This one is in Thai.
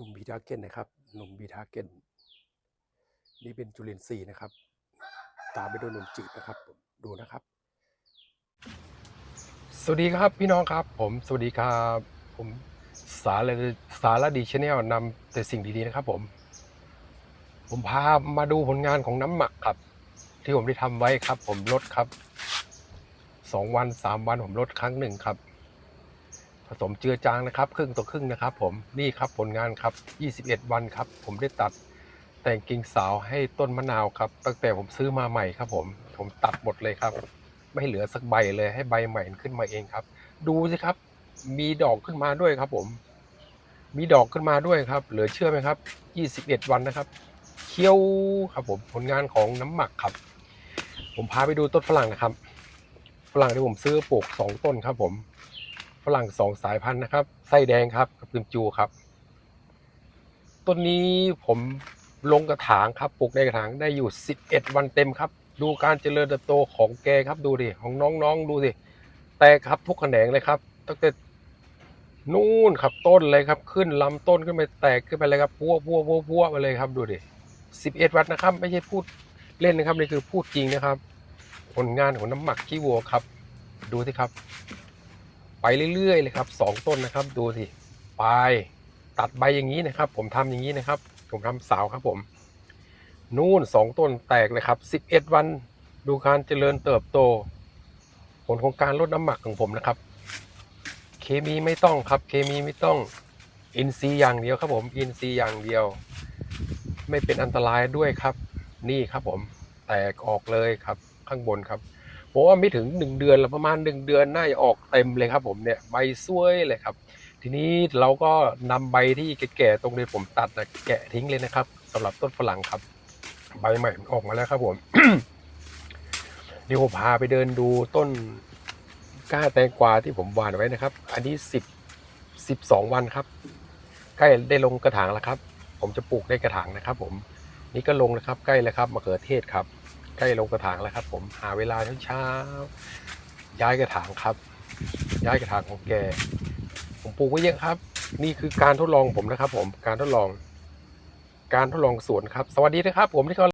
นุ่มบีทาเกนนะครับหนุ่มบีทาเกนนี่เป็นจุลินทรีย์นะครับ ตามไปด้วยนมจืดนะครับผมดูนะครับ สวัสดีครับพี่น้องครับ ผมสวัสดีครับผมสารสารดีชาแนลนำแต่สิ่งดีๆนะครับ ผม ผมพามาดูผลงานของน้ำหมักครับ ที่ผมได้ทำไว้ครับ ผมลดครับสองวันสามวันผมลดครั้งหนึ่งครับ ผสมเจือจางนะครับ ครึ่งต่อครึ่งนะครับ ผมนี่ครับผลงานครับ 21 วันครับ ผมได้ตัดแต่งกิ่งสาวให้ต้นมะนาวครับ ตั้งแต่ผมซื้อมาใหม่ครับ ผม ผมตัดหมดเลยครับ ไม่เหลือสักใบเลยให้ใบใหม่ขึ้นมาเองครับ ดูสิครับ มีดอกขึ้นมาด้วยครับ ผม มีดอกขึ้นมาด้วยครับ เหลือเชื่อไหมครับ 21 วันนะครับเคี้ยวครับ ผมผลงานของน้ำหมักครับ ผมพาไปดูต้นฝรั่งนะครับ ฝรั่งที่ผมซื้อปลูกสองต้นครับ ผม รั่งสองสายพันธุ์นะครับ ไส้แดงครับกับกึมจูครับ ต้นนี้ผมลงกระถางครับปลูกในกระถางได้อยู่ 11 วันเต็มครับ ดูการเจริญเติบโตของแกครับดูดิของน้องๆดูสิแตกครับทุกแขนงเลยครับตั้งแต่นู่นครับต้นเลยครับ ขึ้นลำต้นขึ้นไปแตกขึ้นไปเลยครับพัวพัวพัวพัวไปเลยครับดูดิ11 วันนะครับ ไม่ใช่พูดเล่นนะครับนี่คือพูดจริงนะครับ ผลงานของน้ำหมักขี้วัวครับ ดูสิครับ ไปเรื่อยๆเลยครับสองต้นนะครับ ดูสิปตัดใบอย่างนี้นะครับ ผมทำอย่างนี้นะครับ ผมทำเสาวครับผม นู่นสองต้นแตกเลยครับสิบเอ็ดวันดูการเจริญเติบโต ผลของการลดน้ำหมักของผมนะครับ เคมีไม่ต้องครับ เคมีไม่ต้องอินทรีอย่างเดียวครับผมอินทรีอย่างเดียว ไม่เป็นอันตรายด้วยครับ นี่ครับผม แตกออกเลยครับข้างบนครับ ผมว่าไม่ถึงหนึ่งเดือนหรอกประมาณหนึ่งเดือนน่าจะออกเต็มเลยครับ ผมเนี่ยใบสวยเลยครับ ทีนี้เราก็นำใบที่แก่ๆตรงนี้ผมตัดนะแกะทิ้งเลยนะครับสำหรับต้นฝรั่งครับ ใบใหม่มันออกมาแล้วครับผมเดี๋ยวผมพาไปเดินดูต้นก้าแตงกวาที่ผมหว่านไว้นะครับ อันนี้สิบสิบสองวันครับ ใกล้ได้ลงกระถางแล้วครับ ผมจะปลูกได้กระถางนะครับ ผม นี่ก็ลงแล้วครับ ใกล้แล้วครับมะเขือเทศครับ ใกล้ลงกระถางแล้วครับ ผมหาเวลาเช้าย้ายกระถางครับ ย้ายกระถางของแก ผมปลูกไว้เยอะครับ นี่คือการทดลองผมนะครับ ผมการทดลอง การทดลองสวนครับ สวัสดีนะครับ ผมที่เขา